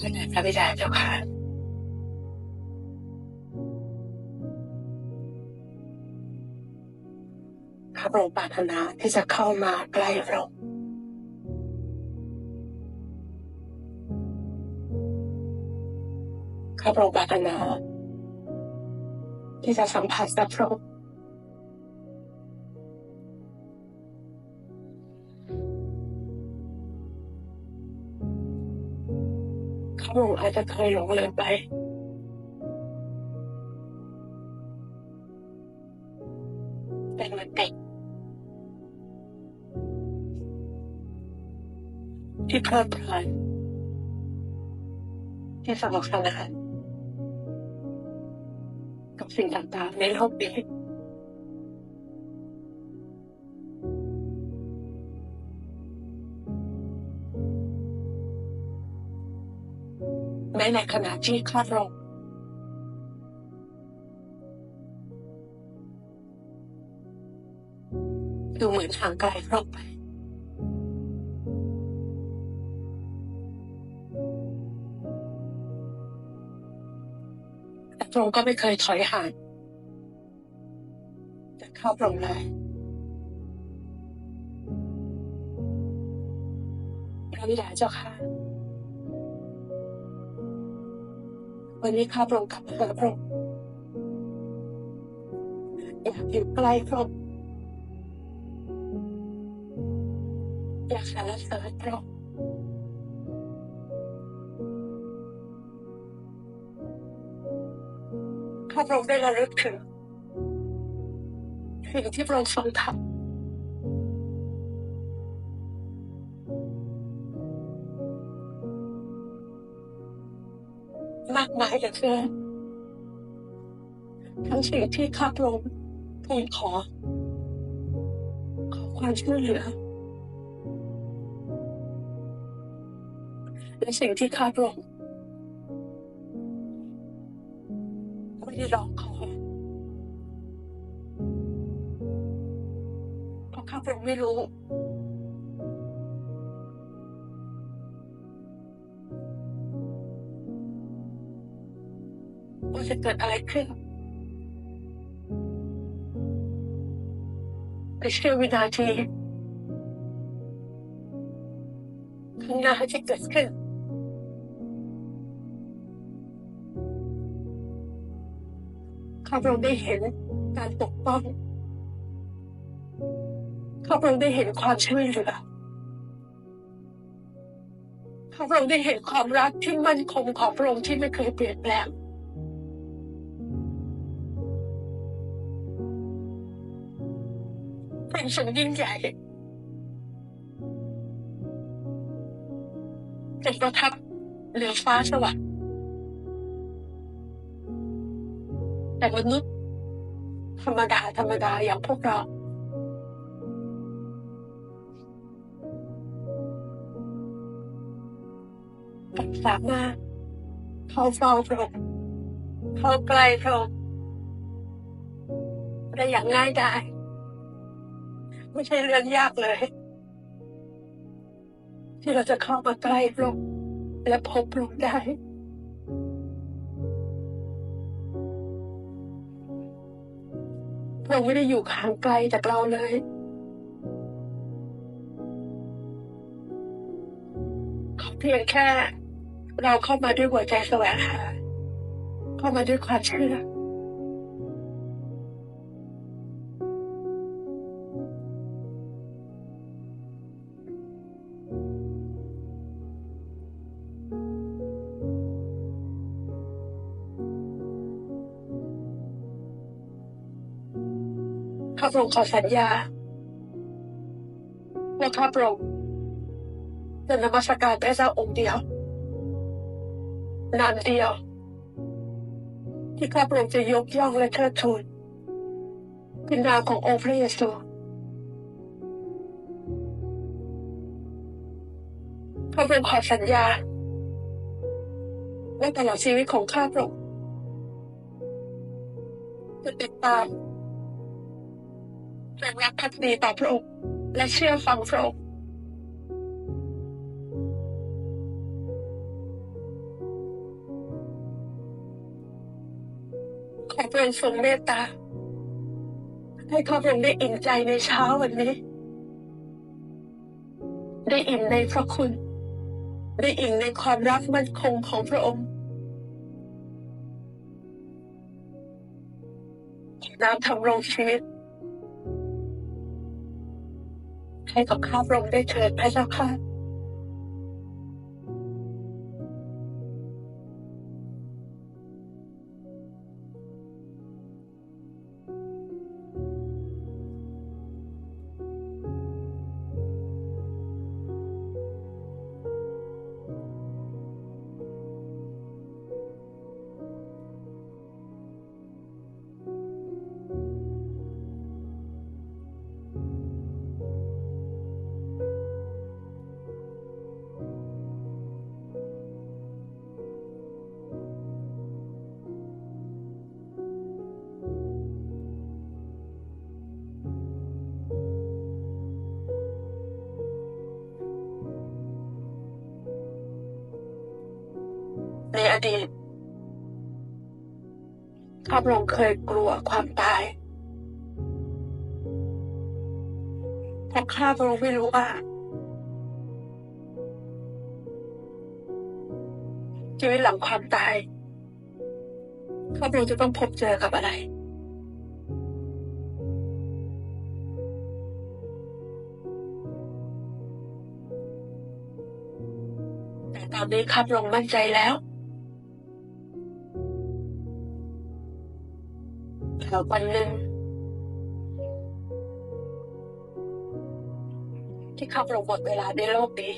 พระพระบิดาเจ้าค่ะข้าพระองค์ปรารถนาที่จะเข้ามาใกล้พระองค์ข้าพระองค์ปรารถนาที่จะสัมผัสกับพระองค์ ข้าพระองอาจจะเคยหลงเลยไป เป็นเหมือนเด็กที่เพลิดเพลินที่สนุกสนานกับสิ่งต่างๆในโลกนี้ ม้ในขณะที่คลอดลงดูเหมือนห่างไกลพระองค์ไป แต่พระองค์ก็ไม่เคยถอยห่างจากข้าพระองค์เลยพระบิดาเจ้าค่ะ วันนี้ข้าพระองค์กลับพระองค์อยากอยู่ใกล้พระองค์อยากสรรเสริญพระองค์ข้าพระองค์ได้ระลึกถึงสิ่งที่พระองค์ทรงทำ มายเหลือเกินทั้งสิ่งที่ข้าพระองค์ทูลขอ ขอความช่วยเหลือ และสิ่งที่ข้าพระองค์ไม่ได้ร้องขอเพราะข้าพระองค์ไม่รู้ จะเกิดอะไรขึ้นในเชื่อวินาทีข้างหน้าที่เกิดขึ้นข้าพระองค์ได้เห็นการปกป้องข้าพระองค์ได้เห็นความช่วยเหลือข้าพระองค์ได้เห็นความรักที่มั่นคงของพระองค์ที่ไม่เคยเปลี่ยนแปลง เป็นสิ่งยิ่งใหญ่เป็นประทับเหนือฟ้าสวรรค์แต่มนุษย์ธรรมดาธรรมดาอย่างพวกเรา สามารถเข้าเฝ้าพระองค์เข้าใกล้พระองค์ได้อย่างง่ายดาย ไม่ใช่เรื่องยากเลย ที่เราจะเข้ามาใกล้พระองค์และพบพระองค์ได้พระองค์ไม่ได้อยู่ห่างไกลจากเราเลยขอเพียงแค่ เราเข้ามาด้วยหัวใจแสวงหาเข้ามาด้วยความเชื่อ ข้าพระองค์ขอสัญญาว่าข้าพระองค์จะนมัสการพระเจ้าองค์เดียวนานเดียว ที่ข้าพระองค์จะยกย่องและเทิดทูนเป็นนามขององค์พระเยซูข้าพระองค์ขอสัญญาว่าตลอดชีวิตของข้าพระองค์จะติดตาม จงรักพักดีต่อพระองค์และเชื่อฟังพระองค์ขอพระองค์ทรงเมตตา ให้ข้าพระองค์ได้อิ่มใจในเช้าวันนี้ ได้อิ่มในพระคุณ ได้อิ่มในความรักมั่นคงของพระองค์น้ำทำรงชีวิต ให้กับข้าพระองค์ได้เถิดพระเจ้าค่ะ ในอดีตข้าพระองเคยกลัวความตายเพราะข้าพระองค์ไม่รู้ว่าชีวิตหลังความตายข้าพระองค์จะต้องพบเจอกับอะไรแต่ตอนนี้ข้าพระองค์มั่นใจแล้ว แล้ววันหนึ่งที่ข้าพระองค์หมดเวลาในโลกนี้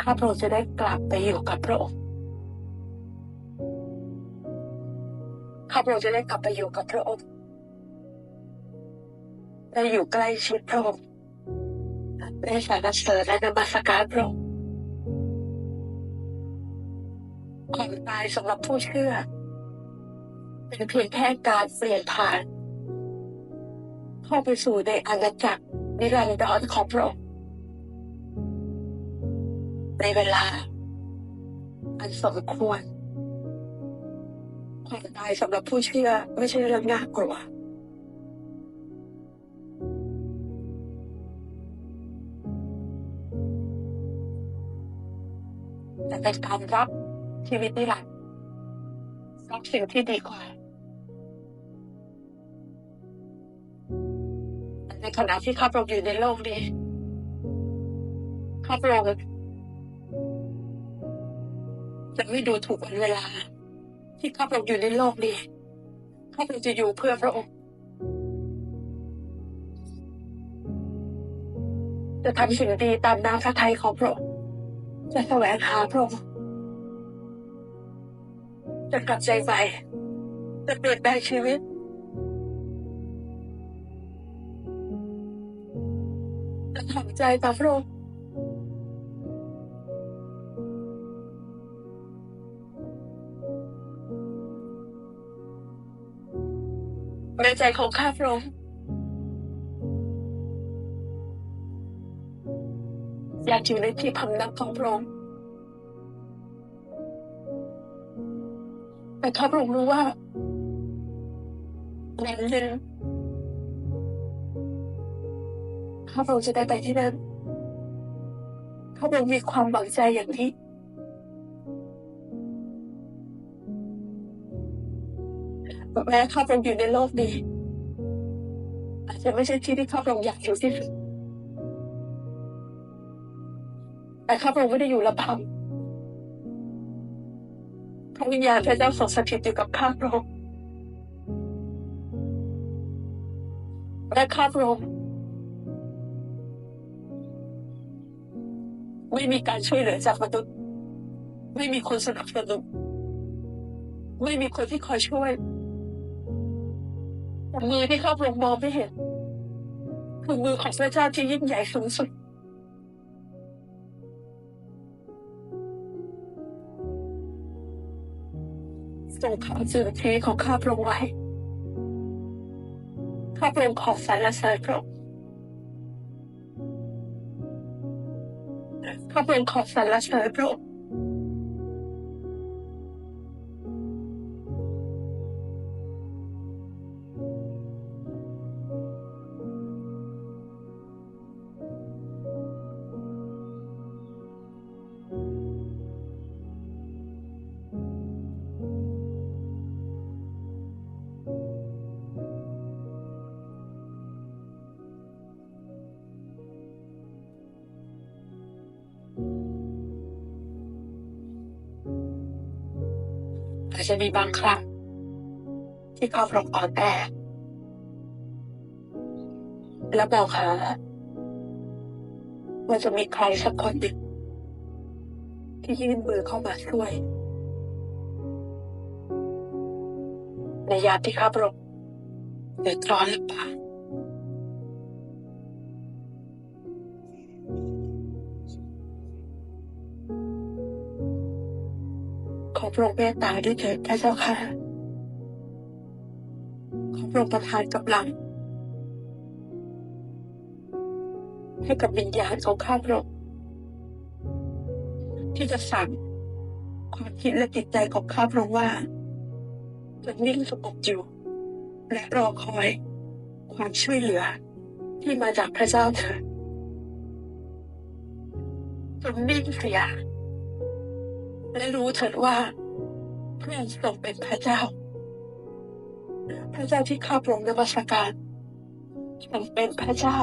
ข้าพระองค์จะได้กลับไปอยู่กับพระองค์ข้าพระองค์จะได้กลับไปอยู่กับพระองค์ได้อยู่ใกล้ชิดพระองค์ได้สรรเสริญและนมัสการพระองค์ ความตายสำหรับผู้เชื่อ เป็นเพียงแค่การเปลี่ยนผ่าน เข้าไปสู่ในอาณาจักรนิรันดรของพระองค์ในเวลา อันสมควรความตายสำหรับผู้เชื่อ ไม่ใช่เรื่องน่ากลัวแต่เป็นการรับ ชีวิตนิรันดร์รับสิ่งที่ดีกว่าในขณะที่ข้าพระองค์อยู่ในโลกนี้ข้าพระองค์จะไม่ดูถูกวันเวลา ที่ข้าพระองค์อยู่ในโลกนี้ข้าพระองค์จะอยู่เพื่อพระองค์ จะทำสิ่งดีตามน้ำพระทัยของพระองค์จะแสวงหาพระองค์ จะกลับใจใหม่จะเปลี่ยนแปลงชีวิต จะทำใจต่อพระองค์ในใจของข้าพระองค์อยากอยู่ในที่พำนักของพระองค์ แต่ข้าพระองค์รู้ว่าวันหนึ่งข้าพระองค์จะได้ไปที่นั่นข้าพระองค์มีความหวังใจอย่างนี้แม้ข้าพระองค์อยู่ในโลกนี้อาจจะไม่ใช่ที่ที่ข้าพระองค์อยากอยู่ที่สุดแต่ข้าพระองค์ไม่ได้อยู่ลำพัง พระวิญญาณพระเจ้าทรงสถิตอยู่กับข้าพระองค์และข้าพระองค์ไม่มีการช่วยเหลือจากมนุษย์ ไม่มีคนสนับสนุนไม่มีคนที่คอยช่วยมือที่ข้าพระองค์มองไม่เห็นคือมือของพระเจ้าที่ยิ่งใหญ่สูงสุด รงขอสื่อชีวิตของข้าพระองค์ไว้ ข้าพระองค์ขอสรรเสริญพระองค์ขข้าพระองค์ขอสรรเสริญพระองค์ จะมีบางครั้งที่ครองค์อ่อนแอและมองหาว่าจะมีใครสักคนหนึ่งที่ยื่นมือเข้ามาช่วย ในยามที่ครองค์เดือดร้อนลำบากขอ พระองค์เมตตาด้วยเถิดพระเจ้าค่ะ ขอพระองค์ประทานกำลัง ให้กับวิญญาณของข้าพระองค์ที่จะสั่งความคิดและจิตใจของข้าพระองค์ว่าจะนิ่งสงบอยู่ และรอคอยความช่วยเหลือ ที่มาจากพระเจ้าเถิดจงนิ่งเสียและรู้เถิดว่า เพระอทรงเป็นพระเจ้า พระเจ้าที่ข้าพระองค์นมัสการทรงเป็นพระเจ้า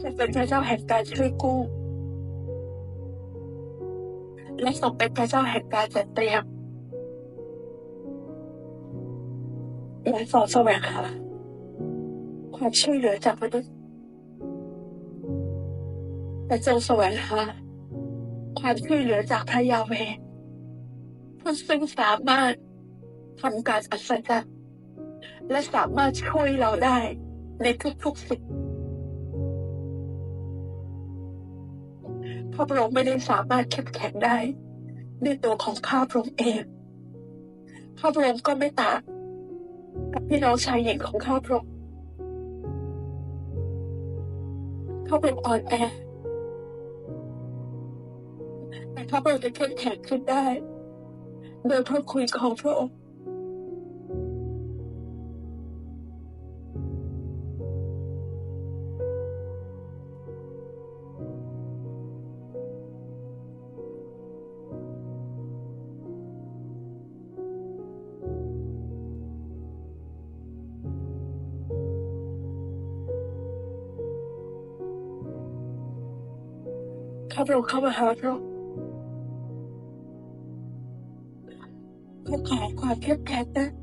ทรงเป็นพระเจ้าแห่งการช่วยกู้ และทรงเป็นพระเจ้าแห่งการจัดเตรียมและสอนแสวงหาความช่วยเหลือจากมนุษย์และจงแสวงหาความช่วยเหลือจากพระยาเวห์ ซึ่งสามารถทำการอัศจรรย์และสามารถช่วยเราได้ในทุกๆสิ่งข้าพระองค์ไม่ได้สามารถเข้มแข็งได้ด้วยตัวของข้าพระองค์เองข้าพระองค์ก็ไม่ต่างกับพี่น้องชายหญิงของข้าพระองค์ข้าพระองค์อ่อนแอแต่ข้าพระองค์จะเข้มแข็งขึ้นได้ โดยพระคุณของพระองค์ข้าพระองค์เข้ามาหาพระองค์ เพื่อขอค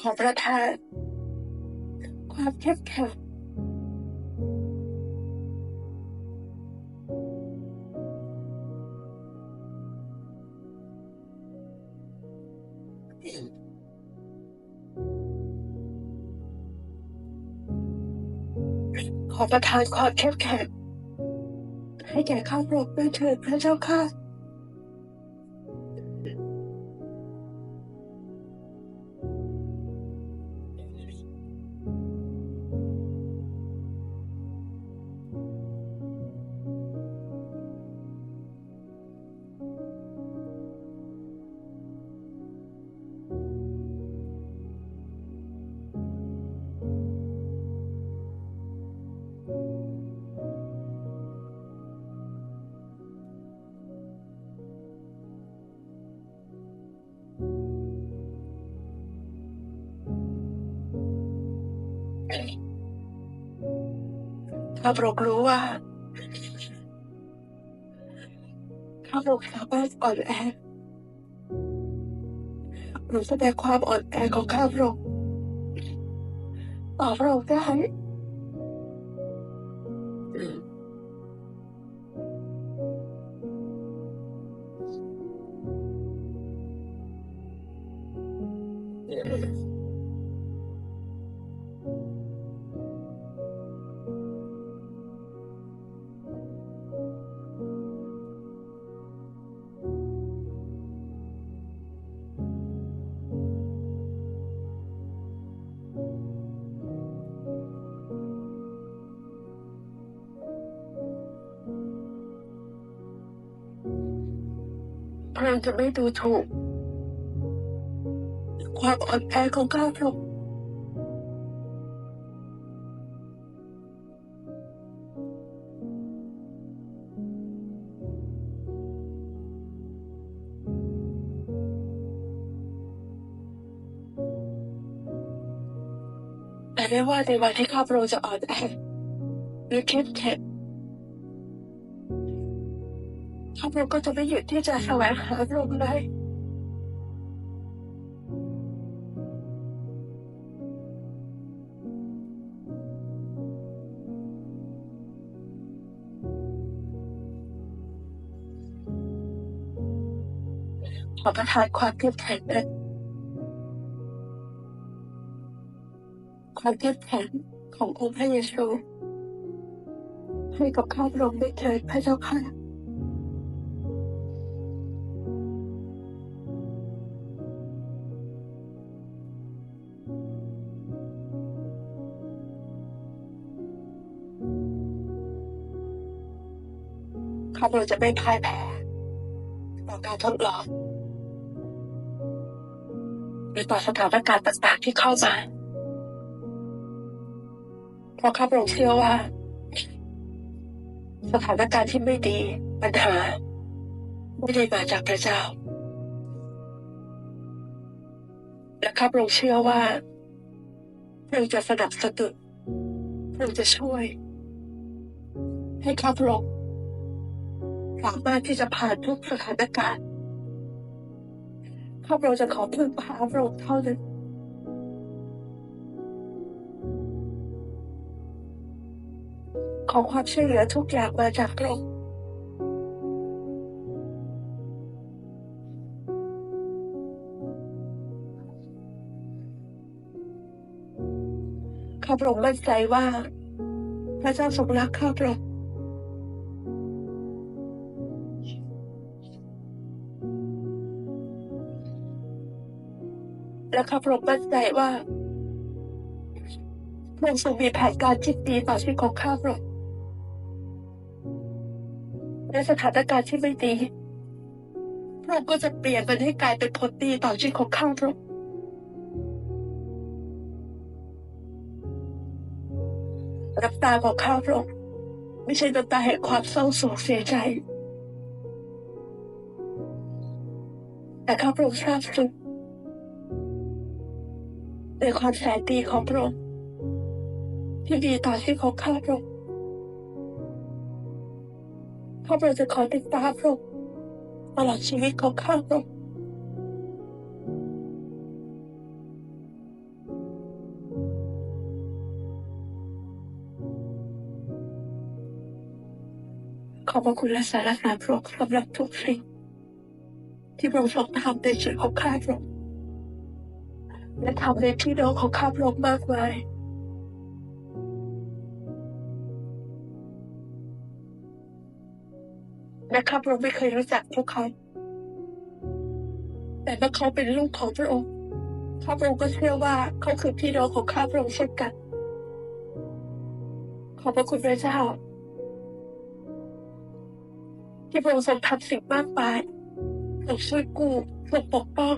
ข้มแข็งนะขอประทาน ความเข้มแข็งขอประทานความเข้มแข็งให้แก่ข้าพระองค์ด้วยเถิดพระเจ้าค่ะ ข้าพระองค์รู้ว่าข้าพระองค์สามารถอ่อนแอหนูแสดงความอ่อนแอของข้าพระองค์ต่อพระองค์ได้ พรจะไม่ดูถูก ความอ่อนแอของข้าพระองค์แต่ไม่ว่าในวันที่ข้าพระองค์จะอ่อนแอหรือเข้มแข็ง ข้าก็จะไม่หยุดที่จะแสวงหาพระองค์เลยขอประทานความเข้มแข็งนั้นความเข้มแข็งขององค์พระเยซูให้กับข้าพระองค์ได้เถิดพระเจ้าค่ะ พระองค์จะไม่พ่ายแพ้ต่อการทดลองหรือต่อสถานการณ์ต่างๆที่เข้ามาเพราะข้าพระองค์เชื่อว่า สถานการณ์ที่ไม่ดีปัญหา ไม่ได้มาจากพระเจ้า และข้าพระองค์เชื่อว่าพระองค์จะสนับสนุนพระองค์จะช่วย ให้ข้าพระองค์ สามารถที่จะผ่านทุกสถานการณ์ข้าพระองค์จะขอพึ่งพาพระองค์เท่านั้นขอความช่วยเหลือทุกอย่างมาจากพระองค์ข้าพระองค์มั่นใจว่า พระเจ้าทรงรักข้าพระองค์ และข้าพระองค์มั่นใจว่าพระองค์ทรงมีแผนการที่ดีต่อชีวิตของข้าพระองค์ในสถานการณ์ที่ไม่ดีพระองค์ก็จะเปลี่ยนมันให้กลายเป็นผลดีต่อชีวิตของข้าพระองค์น้ำตาของข้าพระองค์ไม่ใช่น้ำตาแห่งความเศร้าโศกเสียใจ แต่ข้าพระองค์ทราบซึ้ง ในความแสนดีของพระองค์ที่มีต่อชีวิตของข้าพระองค์ข้าพระองค์จะขอติดตามพระองค์ตลอดชีวิตของข้าพระองค์ขอบพระคุณและสารสารพระองค์สำหรับทุกสิ่งที่พระองค์ทรงทำในชีวิตของข้าพระองค์ และทำในพี่น้องของข้าพระองมากมายและข้าพระองไม่เคยรู้จักพวกเขา แต่เมื่อเขาเป็นลูกของพระองค์ข้าพระองค์ก็เชื่อว่าเขาคือพี่น้องของข้าพระองค์เช่นกัน ขอบพระคุณพระเจ้า ที่พระองค์ทรงทำสิ่งมากมายทรงช่วยกู้ทรงปกป้อง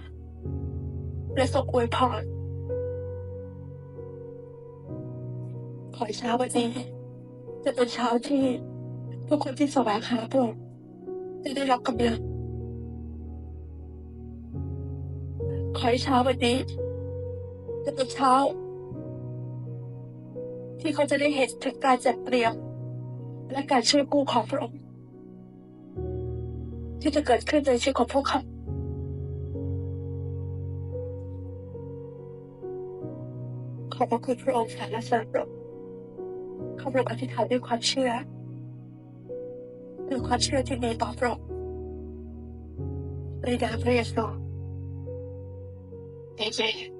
และทรงอวยพรขอให้เช้าวันนี้ จะเป็นเช้าที่ทุกคนที่แสวงหาพระองค์จะได้รับกำลังขอให้เช้าวันนี้ จะเป็นเช้า ที่เขาจะได้เห็นถึงการจัดเตรียม และการช่วยกู้ของพระองค์ที่จะเกิดขึ้นในชีวิตของพวกเขา ขอบพระคุณพระองค์สรรเสริญพระองค์ข้าพระองค์อธิษฐานด้วยความเชื่อด้วยความเชื่อที่มีต่อพระองค์ในนามพระเยซูเอเมน